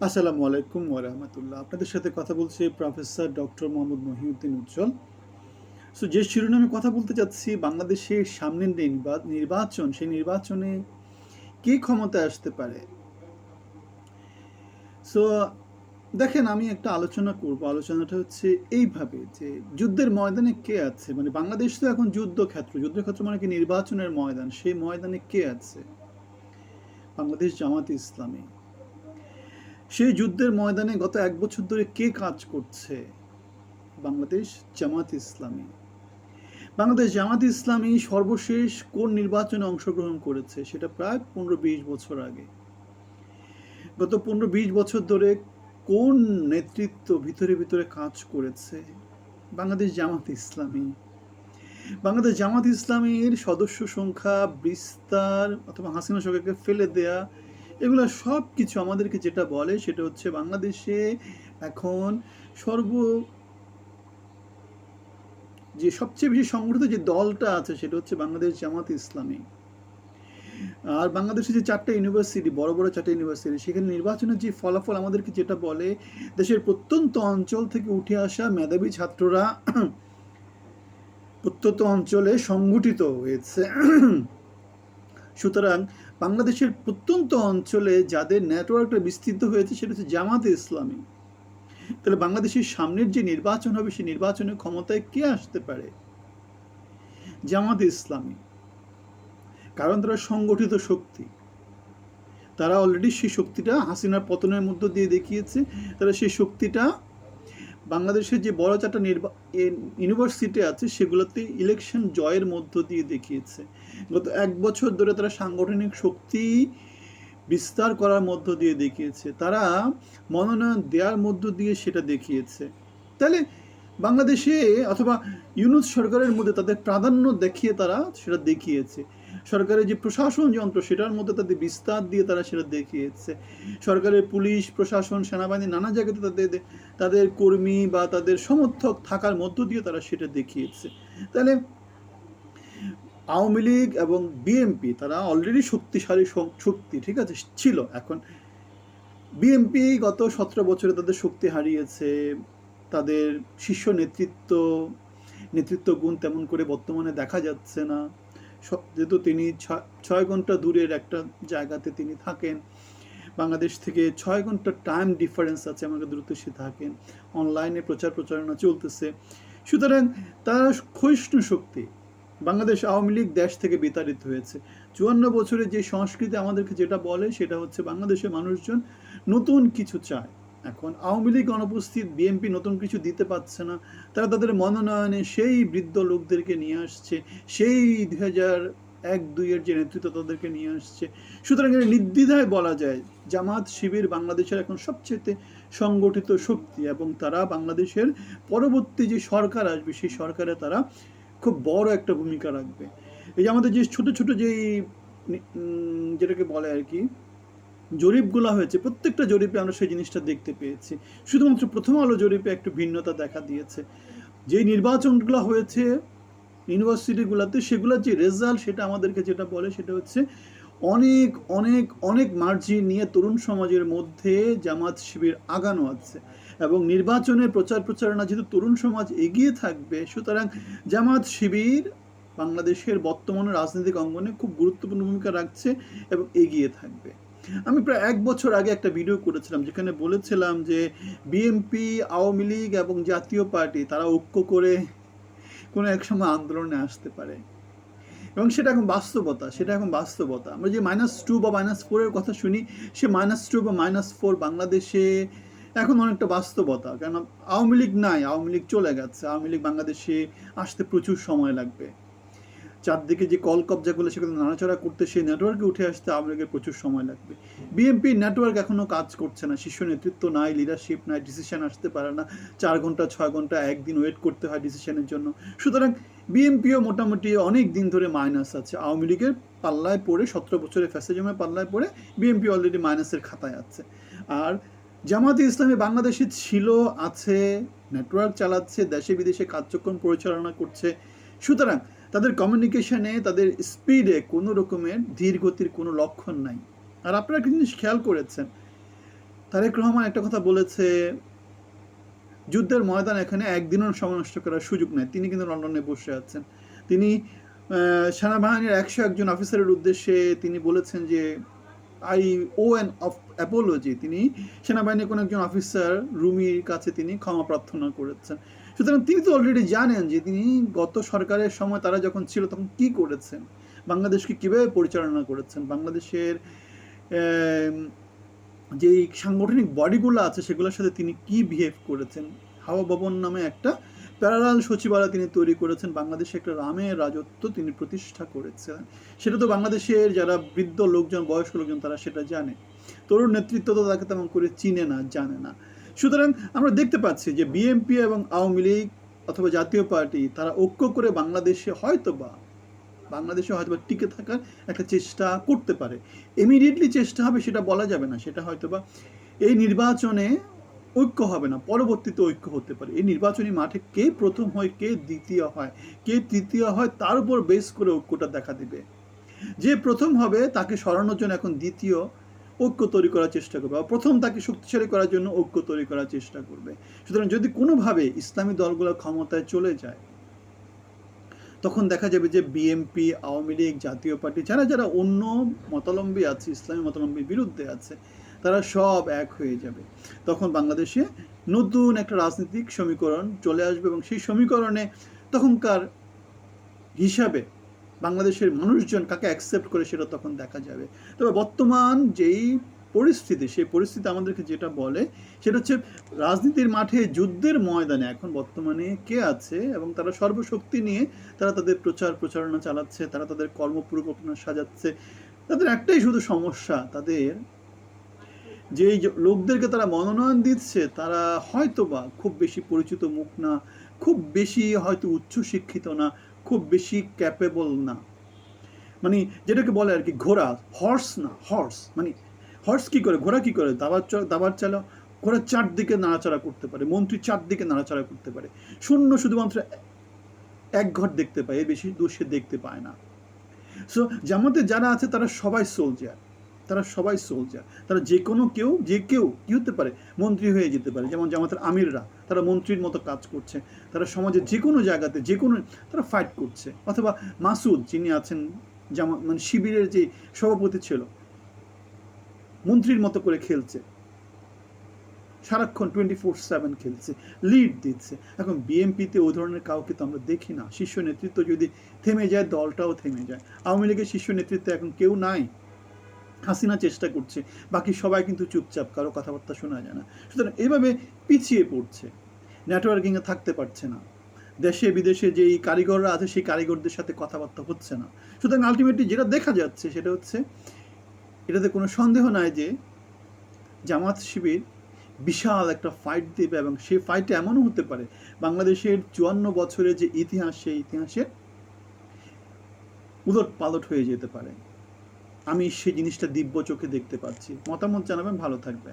আসসালামু আলাইকুম ওরহামতুল্লাহ আপনাদের সাথে কথা বলছি professor doctor Mohammad Mohiuddin Ujjwal. So যে শিরোনামে কথা বলতে চাচ্ছি বাংলাদেশের সামনের নির্বা- নির্বাচন, সেই নির্বাচনে কে ক্ষমতায় আসতে পারে? সো দেখেন, আমি একটা আলোচনা করব। আলোচনাটা হচ্ছে এইভাবে যে যুদ্ধের ময়দানে কে আছে? মানে বাংলাদেশ তো এখন যুদ্ধক্ষেত্র যুদ্ধক্ষেত্র মানে কি? নির্বাচনের ময়দান। সেই ময়দানে কে আছে? বাংলাদেশ জামাত ইসলামী। সেই যুদ্ধের ময়দানে গত এক বছর ধরে কে কাজ করছে? বাংলাদেশ জামাত ইসলামী। বাংলাদেশ জামাত ইসলামী সর্বশেষ কোন নির্বাচনে অংশগ্রহণ করেছে সেটা প্রায় পনেরো বিশ বছর আগে। গত পনেরো বিশ বছর ধরে কোন নেতৃত্ব ভিতরে ভিতরে কাজ করেছে? বাংলাদেশ জামাত ইসলামী। বাংলাদেশ জামাত ইসলামীর সদস্য সংখ্যা বিস্তার অথবা হাসিনা সরকারকে ফেলে দেয়া এগুলো সব কিছু আমাদেরকে যেটা বলে সেটা হচ্ছে বাংলাদেশে এখন সর্ব যে সবচেয়ে বেশি সংগঠিত যে দলটা আছে সেটা হচ্ছে বাংলাদেশ জামাত ইসলামী। আর বাংলাদেশে যে চারটা ইউনিভার্সিটি, বড় বড় চারটা ইউনিভার্সিটি, সেখানে নির্বাচনের যে ফলাফল আমাদেরকে যেটা বলে, দেশের প্রত্যন্ত অঞ্চল থেকে উঠে আসা মেধাবী ছাত্ররা প্রত্যন্ত অঞ্চলে সংগঠিত হয়েছে। সুতরাং বাংলাদেশের প্রত্যন্ত অঞ্চলে যাদের নেটওয়ার্কটা বিস্তৃত হয়েছে, সেটা হচ্ছে জামাতে ইসলামী। তাহলে বাংলাদেশের সামনের যে নির্বাচন হবে, সেই নির্বাচনের ক্ষমতায় কে আসতে পারে? জামাতে ইসলামী। কারণ তারা সংগঠিত শক্তি। তারা অলরেডি সেই শক্তিটা হাসিনার পতনের মধ্য দিয়ে দেখিয়েছে। তারা সেই শক্তিটা বাংলাদেশের যে বড় চারটা ইউনিভার্সিটি আছে, সেগুলোতে ইলেকশন জয়ের মধ্য দিয়ে দেখিয়েছে। গত এক বছর ধরে তারা সাংগঠনিক শক্তি বিস্তার করার মধ্য দিয়ে দেখিয়েছে। তারা মনোনয়ন দেওয়ার মধ্য দিয়ে সেটা দেখিয়েছে। তাহলে বাংলাদেশে অথবা ইউনুস সরকারের মধ্যে তাদের প্রাধান্য দেখিয়ে তারা সেটা দেখিয়েছে। সরকারের যে প্রশাসন যন্ত্র, সেটার মধ্যে তাদের বিস্তার দিয়ে তারা সেটা দেখিয়েছে। সরকারের পুলিশ, প্রশাসন, সেনাবাহিনী, নানা জায়গাতে তাদের তাদের কর্মী বা তাদের সমর্থক থাকার মধ্য দিয়ে তারা সেটা দেখিয়েছে। তাহলে আওয়ামী লীগ এবং বিএনপি, তারা অলরেডি শক্তিশালী শক্তি, ঠিক আছে, ছিল এখন। বিএনপি গত সতেরো বছরে তাদের শক্তি হারিয়েছে, তাদের শীর্ষ নেতৃত্ব নেতৃত্ব গুণ তেমন করে বর্তমানে দেখা যাচ্ছে না। যেহেতু তিনি ছয় ঘণ্টা দূরের একটা জায়গাতে তিনি থাকেন, বাংলাদেশ থেকে ছয় ঘণ্টা টাইম ডিফারেন্স আছে আমাকে দ্রুত সে থাকেন। অনলাইনে প্রচার প্রচারণা চলতেছে। সুতরাং তারা ক্ষয়িষ্ণু শক্তি বাংলাদেশ আওয়ামী লীগ দেশ থেকে বিতাড়িত হয়েছে। চুয়ান্ন বছরে যে সংস্কৃতি আমাদেরকে যেটা বলে সেটা হচ্ছে বাংলাদেশের মানুষজন নতুন কিছু চায়। এখন আওয়ামী লীগ অনুপস্থিত, বিএনপি নতুন কিছু দিতে পারছে না, তারা তাদের মনোনয়নে সেই বৃদ্ধ লোকদেরকে নিয়ে আসছে, সেই দুই হাজার এক, দুইয়ের যে নেতৃত্ব তাদেরকে নিয়ে আসছে। সুতরাং এটা নির্দ্বিধায় বলা যায়, জামাত শিবির বাংলাদেশের এখন সবচেয়ে সংগঠিত শক্তি এবং তারা বাংলাদেশের পরবর্তী যে সরকার আসবে, সেই সরকারে তারা খুব বড় একটা ভূমিকা রাখবে। এই যে আমাদের যে ছোট ছোট যেই যেটাকে বলে আর কি জরিপগুলো হয়েছে, প্রত্যেকটা জরিপে আমরা সেই জিনিসটা দেখতে পেয়েছি। শুধুমাত্র প্রথম আলো জরিপে একটু ভিন্নতা দেখা দিয়েছে। যেই নির্বাচনগুলো হয়েছে, ইউনিভার্সিটিগুলোতে সেগুলোর যে রেজাল্ট সেটা আমাদেরকে যেটা বলে সেটা হচ্ছে অনেক অনেক অনেক মার্জিন নিয়ে তরুণ সমাজের মধ্যে জামাত শিবির আগানো আছে। এবং নির্বাচনের প্রচার প্রচারণা যেহেতু তরুণ সমাজ এগিয়ে থাকবে, সুতরাং জামাত শিবির বাংলাদেশের বর্তমান রাজনৈতিক অঙ্গনে খুব গুরুত্বপূর্ণ ভূমিকা রাখছে এবং এগিয়ে থাকবে। আমি প্রায় এক বছর আগে একটা ভিডিও করেছিলাম, যেখানে বলেছিলাম যে বিএনপি আওয়ামী লীগ এবং জাতীয় পার্টি, তারা ঐক্য করে কোনো এক সময় আন্দোলনে আসতে পারে। এবং সেটা এখন বাস্তবতা, সেটা এখন বাস্তবতা। আমরা যে মাইনাস টু বা মাইনাস ফোরের কথা শুনি, সে মাইনাস টু বা মাইনাস ফোর বাংলাদেশে এখন অনেকটা বাস্তবতা। কেন আওয়ামী লীগ নাই, আওয়ামী লীগ চলে গেছে, আওয়ামী লীগ বাংলাদেশে আসতে প্রচুর সময় লাগবে। চারদিকে যে কল কবজাগুলো সেগুলো নাড়াচাড়া করতে সেই নেটওয়ার্কে উঠে আসতে আওয়ামী প্রচুর সময় লাগবে। বিএনপি নেটওয়ার্ক এখনও কাজ করছে না, শীর্ষ নেতৃত্ব নাই লিডারশিপ নাই ডিসিশন আসতে পারে না। চার ঘণ্টা, ছয় ঘণ্টা, একদিন ওয়েট করতে হয় ডিসিশনের জন্য। সুতরাং বিএনপিও মোটামুটি অনেক দিন ধরে মাইনাস আছে। আওয়ামী লীগের পাল্লায় পড়ে, সতেরো বছরের ফ্যাসিজমের পাল্লায় পড়ে বিএনপি অলরেডি মাইনাসের খাতায় আছে। আর জামাতে ইসলামী বাংলাদেশে ছিল, আছে নেটওয়ার্ক চালাচ্ছে দেশে বিদেশে কার্যক্রম পরিচালনা করছে। সুতরাং তাদের কমিউনিকেশনে তাদের স্পিডে কোনো রকমের ধীর গতির কোনো লক্ষণ নাই। আর আপনারা একটা জিনিস খেয়াল করেছেন, তারেক রহমান একটা কথা বলেছে, যুদ্ধের ময়দান এখানে একদিনও সময় নষ্ট করার সুযোগ নেই। তিনি কিন্তু লন্ডনে বসে আছেন। তিনি সেনাবাহিনীর একশো একজন অফিসারের উদ্দেশ্যে তিনি বলেছেন যে I owe an of apology তিনি সেনাবাহিনীর কোনো একজন অফিসার রুমির কাছে তিনি ক্ষমা প্রার্থনা করেছেন। সুতরাং তিনি তো অলরেডি জানেন যে তিনি গত সরকারের সময় তারা যখন ছিল তখন কি করেছেন? বাংলাদেশকে কীভাবে পরিচালনা করেছেন? বাংলাদেশের যেই সাংগঠনিক বডিগুলো আছে সেগুলোর সাথে তিনি কি বিহেভ করেছেন? হাওয়া ভবন নামে একটা প্যারালাল সচিবালয় তিনি তৈরি করেছেন। বাংলাদেশে একটা রামের রাজত্ব তিনি প্রতিষ্ঠা করেছেন। সেটা তো বাংলাদেশের যারা বৃদ্ধ লোকজন, বয়স্ক লোকজন, তারা সেটা জানে। তরুণ নেতৃত্ব তো তাকে তেমন করে চিনে না, জানে না। সুতরাং আমরা দেখতে পাচ্ছি যে বিএনপি এবং আওয়ামী লীগ অথবা জাতীয় পার্টি, তারা ঐক্য করে বাংলাদেশে হয়তো বা বাংলাদেশে হয়তো বা টিকে থাকার একটা চেষ্টা করতে পারে। ইমিডিয়েটলি চেষ্টা হবে সেটা বলা যাবে না। সেটা হয়তো বা এই নির্বাচনে ঐক্য হবে না, পরবর্তীতে ঐক্য হতে পারে। এই নির্বাচনী মাঠে কে প্রথম হয়, কে দ্বিতীয় হয়, কে তৃতীয় হয়, তার উপর বেস করে ঐক্যটা দেখা দিবে। যে প্রথম হবে, তাকে সরানোর জন্য এখন দ্বিতীয় ঐক্য তৈরি করার চেষ্টা করবে, বা প্রথম তাকে শক্তিশালী করার জন্য ঐক্য তৈরি করার চেষ্টা করবে। সুতরাং যদি কোনোভাবে ইসলামী দলগুলো ক্ষমতায় চলে যায়, তখন দেখা যাবে যে বিএনপি, আওয়ামী লীগ, জাতীয় পার্টি, যারা যারা অন্য মতালম্বী আছে, ইসলামী মতালম্বীর বিরুদ্ধে আছে তারা সব এক হয়ে যাবে। তখন বাংলাদেশে নতুন একটা রাজনৈতিক সমীকরণ চলে আসবে এবং সেই সমীকরণে তখনকার হিসাবে বাংলাদেশের মানুষজন কাকে অ্যাকসেপ্ট করে সেটা তখন দেখা যাবে। তবে বর্তমান যেই পরিস্থিতি, সেই পরিস্থিতি আমাদেরকে যেটা বলে সেটা হচ্ছে রাজনীতির মাঠে যুদ্ধের ময়দানে এখন বর্তমানে কে আছে এবং তারা সর্বশক্তি নিয়ে তারা তাদের প্রচার প্রচারণা চালাচ্ছে, তারা তাদের কর্মপরিকল্পনা সাজাচ্ছে। তাদের একটাই শুধু সমস্যা, তাদের যে লোকদেরকে তারা মনোনয়ন দিচ্ছে, তারা হয়তো বা খুব বেশি পরিচিত মুখ না, খুব বেশি হয়তো উচ্চ শিক্ষিত না, খুব বেশি ক্যাপেবল না। মানে যেটাকে বলে আর কি ঘোড়া হর্স না হর্স মানে হর্স কি করে, ঘোড়া কি করে? দাবার দাবার চালা, ঘোড়া চারদিকে নাড়াচাড়া করতে পারে, মন্ত্রী চারদিকে নাড়াচাড়া করতে পারে। শূন্য শুধুমাত্র এক ঘর দেখতে পায়, এর বেশি দোষে দেখতে পায় না। সো জামাতে যারা আছে তারা সবাই সোলজার তারা সবাই সোলজার তারা যে কোনো কেউ, যে কেউ কি হতে পারে, মন্ত্রী হয়ে যেতে পারে। যেমন জামাতের আমিররা, তারা মন্ত্রীর মতো কাজ করছে। তারা সমাজের যে কোনো জায়গাতে, যে কোনো, তারা ফাইট করছে। অথবা মাসুদ, যিনি আছেন জামা মানে শিবিরের যে সভাপতি ছিল, মন্ত্রীর মতো করে খেলছে। সারাক্ষণ টোয়েন্টি ফোর সেভেন খেলছে লিড দিচ্ছে। এখন বিএমপিতে ওই ধরনের কাউকে তো আমরা দেখি না। শীর্ষ নেতৃত্ব যদি থেমে যায়, দলটাও থেমে যায়। আওয়ামী লীগের শীর্ষ নেতৃত্বে এখন কেউ নাই। হাসিনা চেষ্টা করছে, বাকি সবাই কিন্তু চুপচাপ, কারও কথাবার্তা শোনা যায় না। সুতরাং এভাবে পিছিয়ে পড়ছে নেটওয়ার্কিংয়ে থাকতে পারছে না। দেশে বিদেশে যেই কারিগররা আছে, সেই কারিগরদের সাথে কথাবার্তা হচ্ছে না। সুতরাং আলটিমেটলি যেটা দেখা যাচ্ছে সেটা হচ্ছে, এটাতে কোনো সন্দেহ নাই যে জামাত শিবির বিশাল একটা ফাইট দেবে এবং সেই ফাইটে এমনও হতে পারে, বাংলাদেশের চুয়ান্ন বছরের যে ইতিহাস, সেই ইতিহাসের উলট পালট হয়ে যেতে পারে। আমি সেই জিনিসটা দিব্য চোখে দেখতে পাচ্ছি। মতামত জানাবেন ভালো থাকবেন।